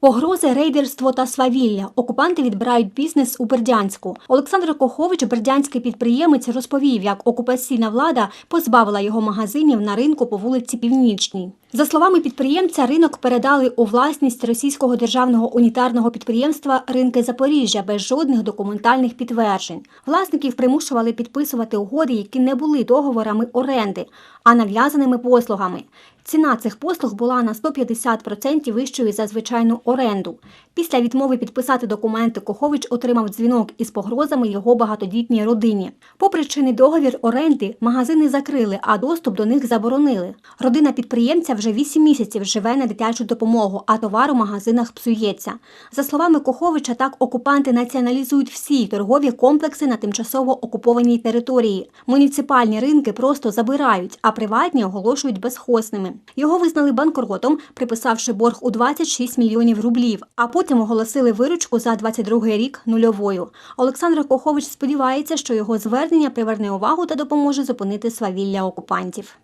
Погрози, рейдерство та свавілля. Окупанти відбирають бізнес у Бердянську. Олександр Кохович, бердянський підприємець, розповів, як окупаційна влада позбавила його магазинів на ринку по вулиці Північній. За словами підприємця, ринок передали у власність російського державного унітарного підприємства Ринки Запоріжжя без жодних документальних підтверджень. Власників примушували підписувати угоди, які не були договорами оренди, а нав'язаними послугами. Ціна цих послуг була на 150% вищою за звичайну оренду. Після відмови підписати документи Кохович отримав дзвінок із погрозами його багатодітній родині. Попри чинний договір оренди, магазини закрили, а доступ до них заборонили. Родина підприємця вже 8 місяців живе на дитячу допомогу, а товар у магазинах псується. За словами Коховича, так окупанти націоналізують всі торгові комплекси на тимчасово окупованій території. Муніципальні ринки просто забирають, а приватні оголошують безхозними. Його визнали банкротом, приписавши борг у 26 мільйонів рублів, а потім оголосили виручку за 22 рік нульовою. Олександр Кохович сподівається, що його звернення приверне увагу та допоможе зупинити свавілля окупантів.